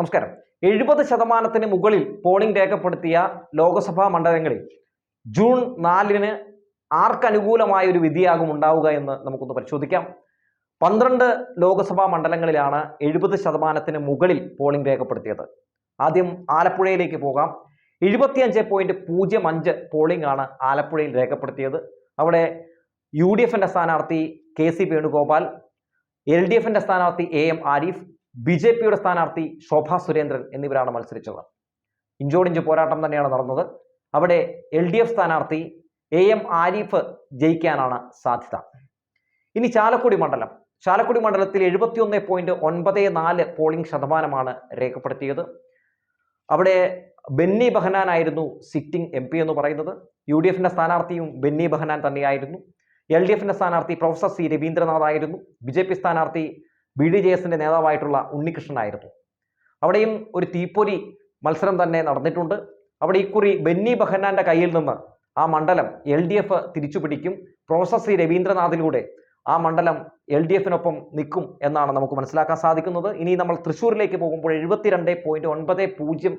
നമസ്കാരം. എഴുപത് ശതമാനത്തിന് മുകളിൽ പോളിംഗ് രേഖപ്പെടുത്തിയ ലോക്സഭാ മണ്ഡലങ്ങളിൽ ജൂൺ നാലിന് ആർക്കനുകൂലമായ ഒരു വിധിയാകും ഉണ്ടാവുക എന്ന് നമുക്കൊന്ന് പരിശോധിക്കാം. പന്ത്രണ്ട് ലോക്സഭാ മണ്ഡലങ്ങളിലാണ് എഴുപത് ശതമാനത്തിന് മുകളിൽ പോളിംഗ് രേഖപ്പെടുത്തിയത്. ആദ്യം ആലപ്പുഴയിലേക്ക് പോകാം. എഴുപത്തിയഞ്ച് പോയിന്റ് പൂജ്യം അഞ്ച് പോളിംഗ് ആണ് ആലപ്പുഴയിൽ രേഖപ്പെടുത്തിയത്. അവിടെ യു ഡി എഫിന്റെ സ്ഥാനാർത്ഥി K C Venugopal L D എഫിന്റെ സ്ഥാനാർത്ഥി A M Arif B J പിയുടെ സ്ഥാനാർത്ഥി ശോഭാ സുരേന്ദ്രൻ എന്നിവരാണ് മത്സരിച്ചത്. ഇഞ്ചോടിഞ്ച് പോരാട്ടം തന്നെയാണ് നടന്നത്. അവിടെ എൽ ഡി എഫ് സ്ഥാനാർത്ഥി എ എം ആരിഫ് ജയിക്കാനാണ് സാധ്യത. ഇനി ചാലക്കുടി മണ്ഡലം. ചാലക്കുടി മണ്ഡലത്തിൽ എഴുപത്തിയൊന്ന് പോയിന്റ് ഒൻപത് നാല് പോളിംഗ് ശതമാനമാണ് രേഖപ്പെടുത്തിയത്. അവിടെ ബെന്നി ബഹനാൻ ആയിരുന്നു സിറ്റിംഗ് എം പി എന്ന് പറയുന്നത്. യു ഡി എഫിന്റെ സ്ഥാനാർത്ഥിയും ബെന്നി ബഹനാൻ തന്നെയായിരുന്നു. എൽ ഡി എഫിന്റെ സ്ഥാനാർത്ഥി പ്രൊഫസർ സി രവീന്ദ്രനാഥ് ആയിരുന്നു ബി ജെ പി സ്ഥാനാർത്ഥി ബി ഡി ജെ എസിന്റെ നേതാവായിട്ടുള്ള ഉണ്ണികൃഷ്ണനായിരുന്നു. അവിടെയും ഒരു തീപ്പൊരി മത്സരം തന്നെ നടന്നിട്ടുണ്ട്. അവിടെ ഇക്കുറി ബെന്നി ബഹന്നാന്റെ കയ്യിൽ നിന്ന് ആ മണ്ഡലം എൽ ഡി എഫ് തിരിച്ചുപിടിക്കും. പ്രൊഫസർ സി രവീന്ദ്രനാഥിലൂടെ ആ മണ്ഡലം എൽ ഡി എഫിനൊപ്പം നിൽക്കും എന്നാണ് നമുക്ക് മനസ്സിലാക്കാൻ സാധിക്കുന്നത്. ഇനി നമ്മൾ തൃശ്ശൂരിലേക്ക് പോകുമ്പോൾ എഴുപത്തിരണ്ട് പോയിന്റ് ഒൻപത് പൂജ്യം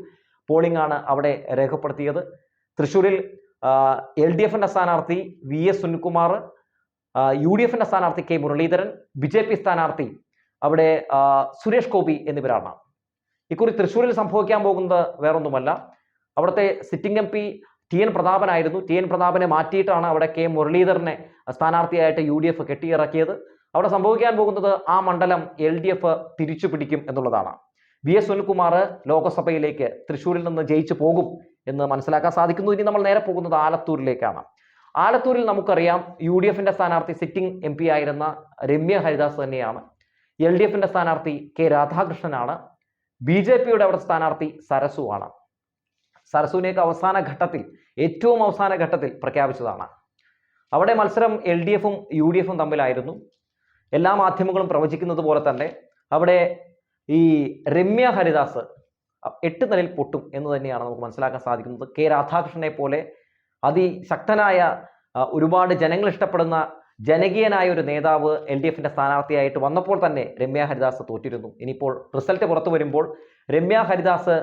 പോളിംഗ് ആണ് അവിടെ രേഖപ്പെടുത്തിയത്. തൃശ്ശൂരിൽ എൽ ഡി എഫിന്റെ സ്ഥാനാർത്ഥി V S Sunilkumar U D എഫിന്റെ സ്ഥാനാർത്ഥി K Muraleedharan B J P സ്ഥാനാർത്ഥി അവിടെ സുരേഷ് ഗോപി എന്നിവരാണ്. ഇക്കുറി തൃശ്ശൂരിൽ സംഭവിക്കാൻ പോകുന്നത് വേറൊന്നുമല്ല. അവിടുത്തെ sitting M P T N പ്രതാപനായിരുന്നു. T N പ്രതാപനെ മാറ്റിയിട്ടാണ് അവിടെ കെ മുരളീധരനെ സ്ഥാനാർത്ഥിയായിട്ട് യു ഡി എഫ് കെട്ടിയിറക്കിയത്. അവിടെ സംഭവിക്കാൻ പോകുന്നത് ആ മണ്ഡലം എൽ ഡി എഫ് തിരിച്ചു പിടിക്കും എന്നുള്ളതാണ്. വി എസ് സുനിൽകുമാർ ലോക്സഭയിലേക്ക് തൃശ്ശൂരിൽ നിന്ന് ജയിച്ചു പോകും എന്ന് മനസ്സിലാക്കാൻ സാധിക്കുന്നു. ഇനി നമ്മൾ നേരെ പോകുന്നത് ആലത്തൂരിലേക്കാണ്. ആലത്തൂരിൽ നമുക്കറിയാം യു ഡി എഫിന്റെ സ്ഥാനാർത്ഥി സിറ്റിംഗ് എം പി ആയിരുന്ന രമ്യ ഹരിദാസ് തന്നെയാണ്. എൽ ഡി എഫിന്റെ സ്ഥാനാർത്ഥി കെ രാധാകൃഷ്ണനാണ്. ബി ജെ പിയുടെ അവിടെ സ്ഥാനാർത്ഥി സരസുവാണ്. സരസുവിനെയൊക്കെ അവസാന ഘട്ടത്തിൽ ഏറ്റവും അവസാന ഘട്ടത്തിൽ പ്രഖ്യാപിച്ചതാണ്. അവിടെ മത്സരം എൽ ഡി എഫും യു ഡി എഫും തമ്മിലായിരുന്നു. എല്ലാ മാധ്യമങ്ങളും പ്രവചിക്കുന്നത് പോലെ തന്നെ അവിടെ ഈ രമ്യ ഹരിദാസ് എട്ട് നിലയിൽ പൊട്ടും എന്ന് തന്നെയാണ് നമുക്ക് മനസ്സിലാക്കാൻ സാധിക്കുന്നത്. കെ രാധാകൃഷ്ണനെ പോലെ അതിശക്തനായ ഒരുപാട് ജനങ്ങൾ ഇഷ്ടപ്പെടുന്ന ജനകീയനായ ഒരു നേതാവ് എൽ ഡി എഫിന്റെ സ്ഥാനാർത്ഥിയായിട്ട് വന്നപ്പോൾ തന്നെ രമ്യ ഹരിദാസ് തോറ്റിരുന്നു. ഇനിയിപ്പോൾ റിസൾട്ട് പുറത്തു വരുമ്പോൾ രമ്യ ഹരിദാസ്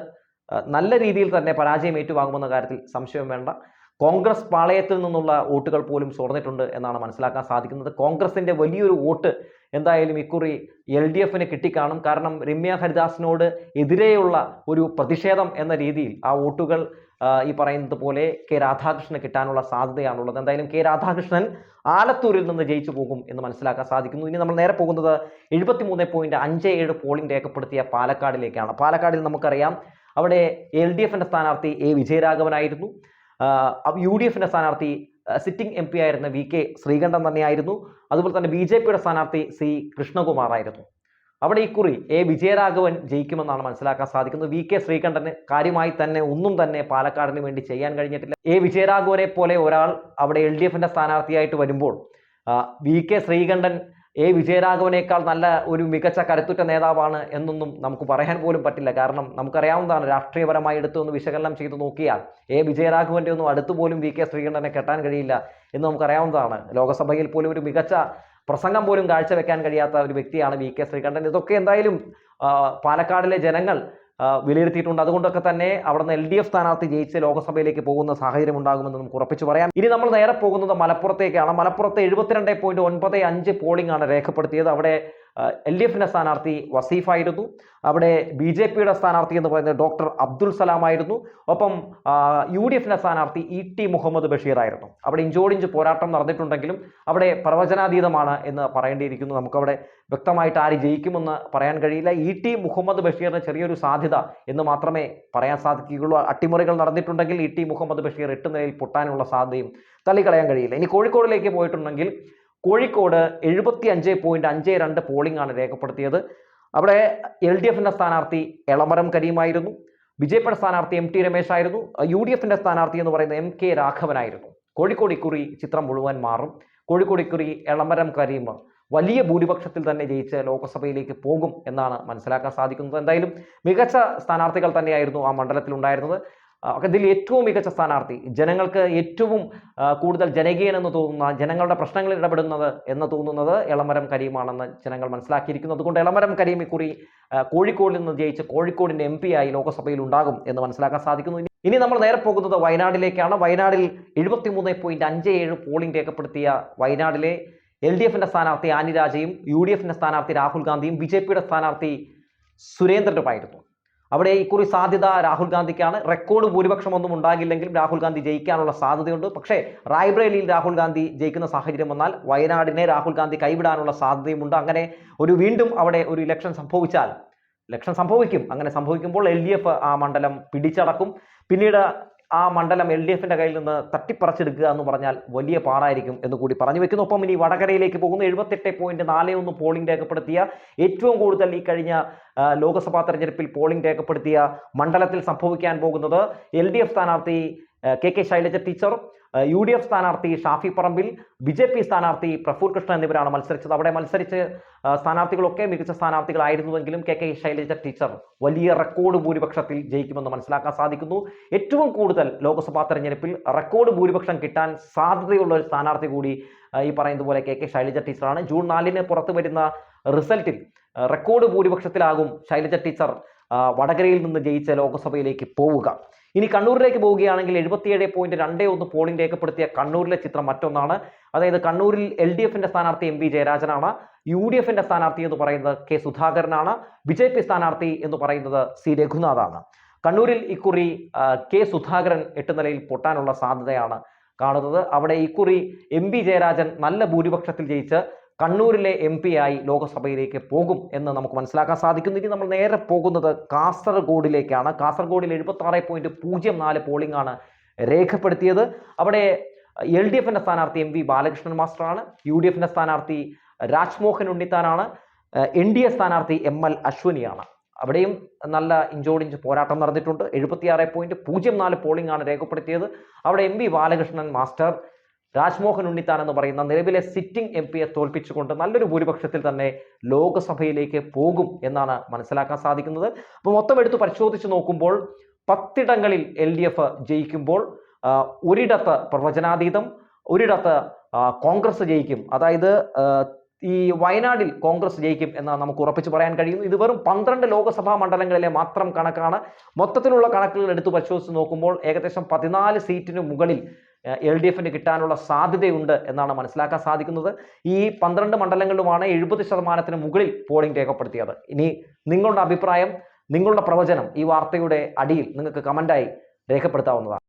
നല്ല രീതിയിൽ തന്നെ പരാജയം ഏറ്റുവാങ്ങുമെന്ന കാര്യത്തിൽ സംശയം വേണ്ട. കോൺഗ്രസ് പാളയത്തിൽ നിന്നുള്ള വോട്ടുകൾ പോലും ചോർന്നിട്ടുണ്ട് എന്നാണ് മനസ്സിലാക്കാൻ സാധിക്കുന്നത്. കോൺഗ്രസിന്റെ വലിയൊരു വോട്ട് എന്തായാലും ഇക്കുറി എൽ ഡി എഫിന് കിട്ടിക്കാണും. കാരണം രമ്യ ഹരിദാസിനോട് എതിരെയുള്ള ഒരു പ്രതിഷേധം എന്ന രീതിയിൽ ആ വോട്ടുകൾ ഈ പറയുന്നത് പോലെ കെ രാധാകൃഷ്ണന് കിട്ടാനുള്ള സാധ്യതയാണുള്ളത്. എന്തായാലും കെ രാധാകൃഷ്ണൻ ആലത്തൂരിൽ നിന്ന് ജയിച്ചു പോകും എന്ന് മനസ്സിലാക്കാൻ സാധിക്കുന്നു. ഇനി നമ്മൾ നേരെ പോകുന്നത് എഴുപത്തി മൂന്ന് പോയിന്റ് അഞ്ച് ഏഴ് പോളിംഗ് രേഖപ്പെടുത്തിയ പാലക്കാടിലേക്കാണ്. പാലക്കാടിൽ നമുക്കറിയാം അവിടെ എൽ ഡി എഫിന്റെ സ്ഥാനാർത്ഥി എ വിജയരാഘവനായിരുന്നു. യു ഡി എഫിന്റെ സ്ഥാനാർത്ഥി സിറ്റിംഗ് എം പി ആയിരുന്ന വി കെ ശ്രീകണ്ഠൻ തന്നെയായിരുന്നു. അതുപോലെ തന്നെ ബി ജെ പിയുടെ സ്ഥാനാർത്ഥി സി കൃഷ്ണകുമാർ ആയിരുന്നു. അവിടെ ഇക്കുറി എ വിജയരാഘവൻ ജയിക്കുമെന്നാണ് മനസ്സിലാക്കാൻ സാധിക്കുന്നത്. വി കെ ശ്രീകണ്ഠന് കാര്യമായി തന്നെ ഒന്നും തന്നെ പാലക്കാടിന് വേണ്ടി ചെയ്യാൻ കഴിഞ്ഞിട്ടില്ല. എ വിജയരാഘവനെ പോലെ ഒരാൾ അവിടെ എൽ ഡി എഫിന്റെ സ്ഥാനാർത്ഥിയായിട്ട് വരുമ്പോൾ വി കെ ശ്രീകണ്ഠൻ എ വിജയരാഘവനേക്കാൾ നല്ല ഒരു മികച്ച കരുത്തുറ്റ നേതാവാണ് എന്നൊന്നും നമുക്ക് പറയാൻ പോലും പറ്റില്ല. കാരണം നമുക്കറിയാവുന്നതാണ് രാഷ്ട്രീയപരമായി എടുത്തു ഒന്ന് വിശകലനം ചെയ്ത് നോക്കിയാൽ എ വിജയരാഘവന്റെ ഒന്നും അടുത്ത് പോലും വി കെ ശ്രീകണ്ഠനെ കെട്ടാൻ കഴിയില്ല എന്ന് നമുക്കറിയാവുന്നതാണ്. ലോകസഭയിൽ പോലും ഒരു മികച്ച പ്രസംഗം പോലും കാഴ്ചവെക്കാൻ കഴിയാത്ത ഒരു വ്യക്തിയാണ് വി കെ ശ്രീകണ്ഠൻ. ഇതൊക്കെ എന്തായാലും പാലക്കാടിലെ ജനങ്ങൾ വിലയിരുത്തിയിട്ടുണ്ട്. അതുകൊണ്ടൊക്കെ തന്നെ അവിടുന്ന് എൽ ഡി എഫ് സ്ഥാനാർത്ഥി ജയിച്ച് ലോക്സഭയിലേക്ക് പോകുന്ന സാഹചര്യം ഉണ്ടാകുമെന്ന് നമുക്ക് ഉറപ്പിച്ചു പറയാം. ഇനി നമ്മൾ നേരെ പോകുന്നത് മലപ്പുറത്തേക്കാണ്. മലപ്പുറത്തെ എഴുപത്തിരണ്ട് പോയിന്റ് ഒൻപത് അഞ്ച് പോളിംഗ് ആണ് രേഖപ്പെടുത്തിയത്. അവിടെ എൽ ഡി എഫിന്റെ സ്ഥാനാർത്ഥി വസീഫായിരുന്നു. അവിടെ ബി ജെ പിയുടെ സ്ഥാനാർത്ഥി എന്ന് പറയുന്നത് ഡോക്ടർ അബ്ദുൽ സലാം ആയിരുന്നു ഒപ്പം യു ഡി എഫിന്റെ സ്ഥാനാർത്ഥി ഇ ടി മുഹമ്മദ് ബഷീർ ആയിരുന്നു അവിടെ ഇഞ്ചോടിഞ്ച് പോരാട്ടം നടന്നിട്ടുണ്ടെങ്കിലും അവിടെ പ്രവചനാതീതമാണ് എന്ന് പറയേണ്ടിയിരിക്കുന്നു. നമുക്കവിടെ വ്യക്തമായിട്ട് ആര് ജയിക്കുമെന്ന് പറയാൻ കഴിയില്ല. ഇ ടി മുഹമ്മദ് ബഷീറിന് ചെറിയൊരു സാധ്യത എന്ന് മാത്രമേ പറയാൻ സാധിക്കുകയുള്ളൂ. അട്ടിമറികൾ നടന്നിട്ടുണ്ടെങ്കിൽ ഇ ടി മുഹമ്മദ് ബഷീർ എട്ട് നിലയിൽ പൊട്ടാനുള്ള സാധ്യതയും തള്ളിക്കളയാൻ കഴിയില്ല. ഇനി കോഴിക്കോടിലേക്ക് പോയിട്ടുണ്ടെങ്കിൽ കോഴിക്കോട് എഴുപത്തി അഞ്ച് പോയിന്റ് അഞ്ച് രണ്ട് പോളിംഗ് ആണ് രേഖപ്പെടുത്തിയത്. അവിടെ എൽ ഡി എഫിന്റെ സ്ഥാനാർത്ഥി എളമരം കരീമായിരുന്നു. ബിജെപിയുടെ സ്ഥാനാർത്ഥി എം ടി രമേശ് ആയിരുന്നു. യു ഡി എഫിന്റെ സ്ഥാനാർത്ഥി എന്ന് പറയുന്നത് എം കെ രാഘവനായിരുന്നു. കോഴിക്കോട് ഇക്കുറി ചിത്രം മുഴുവൻ മാറും. കോഴിക്കോട് ഇക്കുറി എളമരം കരീം വലിയ ഭൂരിപക്ഷത്തിൽ തന്നെ ജയിച്ച് ലോക്സഭയിലേക്ക് പോകും എന്നാണ് മനസ്സിലാക്കാൻ സാധിക്കുന്നത്. എന്തായാലും മികച്ച സ്ഥാനാർത്ഥികൾ തന്നെയായിരുന്നു ആ മണ്ഡലത്തിൽ ഉണ്ടായിരുന്നത് ഇതിൽ ഏറ്റവും മികച്ച സ്ഥാനാർത്ഥി. ജനങ്ങൾക്ക് ഏറ്റവും കൂടുതൽ ജനകീയനെന്ന് തോന്നുന്ന ജനങ്ങളുടെ പ്രശ്നങ്ങളിൽ ഇടപെടുന്നത് എന്ന് തോന്നുന്നത് എളമരം കരീമാണെന്ന് ജനങ്ങൾ മനസ്സിലാക്കിയിരിക്കുന്നു അതുകൊണ്ട് എളമരം കരീം ഇക്കുറി കോഴിക്കോടിൽ നിന്ന് ജയിച്ച് കോഴിക്കോടിന്റെ എം ആയി ലോക്സഭയിൽ ഉണ്ടാകും എന്ന് മനസ്സിലാക്കാൻ സാധിക്കുന്നു. ഇനി നമ്മൾ നേരെ പോകുന്നത് വയനാടിലേക്കാണ്. വയനാടിൽ എഴുപത്തിമൂന്ന് പോയിന്റ് അഞ്ച് ഏഴ് പോളിംഗ് രേഖപ്പെടുത്തിയ വയനാടിലെ എൽ ഡി എഫിന്റെ സ്ഥാനാർത്ഥി ആനി രാജയും യു ഡി എഫിന്റെ സ്ഥാനാർത്ഥി രാഹുൽ ഗാന്ധിയും ബി ജെ പിയുടെ സ്ഥാനാർത്ഥി സുരേന്ദ്രനുമായിരുന്നു. അവിടെ ഇക്കുറി സാധ്യത രാഹുൽ ഗാന്ധിക്കാണ്. റെക്കോർഡ് ഭൂരിപക്ഷം ഒന്നും ഉണ്ടാകില്ലെങ്കിലും രാഹുൽ ഗാന്ധി ജയിക്കാനുള്ള സാധ്യതയുണ്ട്. പക്ഷേ റായ്ബ്രേലിയിൽ രാഹുൽ ഗാന്ധി ജയിക്കുന്ന സാഹചര്യം വന്നാൽ വയനാടിനെ രാഹുൽ ഗാന്ധി കൈവിടാനുള്ള സാധ്യതയുമുണ്ട്. അങ്ങനെ ഒരു വീണ്ടും അവിടെ ഒരു ഇലക്ഷൻ സംഭവിച്ചാൽ ഇലക്ഷൻ സംഭവിക്കും. അങ്ങനെ സംഭവിക്കുമ്പോൾ എൽ ആ മണ്ഡലം പിടിച്ചടക്കും. പിന്നീട് ആ മണ്ഡലം എൽ ഡി എഫിന്റെ കയ്യിൽ നിന്ന് തട്ടിപ്പറിച്ചെടുക്കുക എന്ന് പറഞ്ഞാൽ വലിയ പാടായിരിക്കും എന്ന് കൂടി പറഞ്ഞു വെക്കുന്നു. ഒപ്പം ഇനി വടകരയിലേക്ക് പോകുന്നു. എഴുപത്തെട്ട് പോയിന്റ് നാല് ഒന്ന് പോളിംഗ് രേഖപ്പെടുത്തിയ ഏറ്റവും കൂടുതൽ ഈ കഴിഞ്ഞ ലോകസഭാ തെരഞ്ഞെടുപ്പിൽ പോളിംഗ് രേഖപ്പെടുത്തിയ മണ്ഡലത്തിൽ സംഭവിക്കാൻ പോകുന്നത് എൽ ഡി എഫ് സ്ഥാനാർത്ഥി K K Shailaja teacher U D F സ്ഥാനാർത്ഥി Shafi Parambil B J P സ്ഥാനാർത്ഥി പ്രഫുൽ കൃഷ്ണ എന്നിവരാണ് മത്സരിച്ചത്. അവിടെ മത്സരിച്ച് സ്ഥാനാർത്ഥികളൊക്കെ മികച്ച സ്ഥാനാർത്ഥികളായിരുന്നുവെങ്കിലും കെ കെ ശൈലജ ടീച്ചർ വലിയ റെക്കോർഡ് ഭൂരിപക്ഷത്തിൽ ജയിക്കുമെന്ന് മനസ്സിലാക്കാൻ സാധിക്കുന്നു. ഏറ്റവും കൂടുതൽ ലോക്സഭാ തെരഞ്ഞെടുപ്പിൽ റെക്കോർഡ് ഭൂരിപക്ഷം കിട്ടാൻ സാധ്യതയുള്ള ഒരു സ്ഥാനാർത്ഥി കൂടി ഈ പറയുന്നത് പോലെ കെ കെ ശൈലജ ടീച്ചറാണ്. ജൂൺ നാലിന് പുറത്തു വരുന്ന റിസൾട്ടിൽ റെക്കോർഡ് ഭൂരിപക്ഷത്തിലാകും ശൈലജ ടീച്ചർ. വടകരയിൽ നിന്ന് ജയിച്ച ലോക്സഭയിലേക്ക് പോവുക. ഇനി കണ്ണൂരിലേക്ക് പോവുകയാണെങ്കിൽ എഴുപത്തിയേഴ് പോയിന്റ് രണ്ടേ ഒന്ന് പോളിംഗ് രേഖപ്പെടുത്തിയ കണ്ണൂരിലെ ചിത്രം മറ്റൊന്നാണ്. അതായത് കണ്ണൂരിൽ എൽ ഡി എഫിന്റെ സ്ഥാനാർത്ഥി എം വി ജയരാജനാണ്. യു ഡി എഫിന്റെ സ്ഥാനാർത്ഥി എന്ന് പറയുന്നത് കെ സുധാകരനാണ്. ബി ജെ പി സ്ഥാനാർത്ഥി എന്ന് പറയുന്നത് സി രഘുനാഥാണ്. കണ്ണൂരിൽ ഇക്കുറി കെ സുധാകരൻ എട്ട് നിലയിൽ പൊട്ടാനുള്ള സാധ്യതയാണ് കാണുന്നത്. അവിടെ ഇക്കുറി എം പി ജയരാജൻ നല്ല ഭൂരിപക്ഷത്തിൽ ജയിച്ച് കണ്ണൂരിലെ എം പി ആയി ലോകസഭയിലേക്ക് പോകും എന്ന് നമുക്ക് മനസ്സിലാക്കാൻ സാധിക്കുന്നു. ഇനി നമ്മൾ നേരെ പോകുന്നത് കാസർഗോഡിലേക്കാണ്. കാസർഗോഡിൽ എഴുപത്തി ആറ് പോയിന്റ് പൂജ്യം നാല് പോളിംഗ് ആണ് രേഖപ്പെടുത്തിയത്. അവിടെ എൽ ഡി എഫിന്റെ സ്ഥാനാർത്ഥി എം വി ബാലകൃഷ്ണൻ മാസ്റ്ററാണ്. യു ഡി എഫിന്റെ സ്ഥാനാർത്ഥി രാജ്മോഹൻ ഉണ്ണിത്താനാണ്. എൻ ഡി എ സ്ഥാനാർത്ഥി എം എൽ അശ്വനിയാണ്. അവിടെയും നല്ല ഇഞ്ചോടിഞ്ച് പോരാട്ടം നടന്നിട്ടുണ്ട്. എഴുപത്തിയാറ് പോയിന്റ് പൂജ്യം നാല് പോളിംഗ് ആണ് രേഖപ്പെടുത്തിയത്. അവിടെ M V Balakrishnan master Rajmohan Unnithan എന്ന് പറയുന്ന നിലവിലെ സിറ്റിംഗ് എം പിയെ തോൽപ്പിച്ചുകൊണ്ട് നല്ലൊരു ഭൂരിപക്ഷത്തിൽ തന്നെ ലോക്സഭയിലേക്ക് പോകും എന്നാണ് മനസ്സിലാക്കാൻ സാധിക്കുന്നത്. അപ്പോൾ മൊത്തം എടുത്ത് പരിശോധിച്ച് നോക്കുമ്പോൾ പത്തിടങ്ങളിൽ എൽ ഡി എഫ് ജയിക്കുമ്പോൾ ഒരിടത്ത് പ്രവചനാതീതം ഒരിടത്ത് കോൺഗ്രസ് ജയിക്കും. അതായത് ഈ വയനാടിൽ കോൺഗ്രസ് ജയിക്കും എന്ന് നമുക്ക് ഉറപ്പിച്ച് പറയാൻ കഴിയുന്നു ഇത് വെറും പന്ത്രണ്ട് ലോക്സഭാ മണ്ഡലങ്ങളിലെ മാത്രം കണക്കാണ്. മൊത്തത്തിലുള്ള കണക്കുകൾ എടുത്തു പരിശോധിച്ച് നോക്കുമ്പോൾ ഏകദേശം പതിനാല് സീറ്റിന് മുകളിൽ എൽ ഡി എഫിന് കിട്ടാനുള്ള സാധ്യതയുണ്ട് എന്നാണ് മനസ്സിലാക്കാൻ സാധിക്കുന്നത്. ഈ പന്ത്രണ്ട് മണ്ഡലങ്ങളിലുമാണ് എഴുപത് ശതമാനത്തിന് മുകളിൽ പോളിംഗ് രേഖപ്പെടുത്തിയത്. ഇനി നിങ്ങളുടെ അഭിപ്രായം നിങ്ങളുടെ പ്രവചനം ഈ വാർത്തയുടെ അടിയിൽ നിങ്ങൾക്ക് കമന്റായി രേഖപ്പെടുത്താവുന്നതാണ്.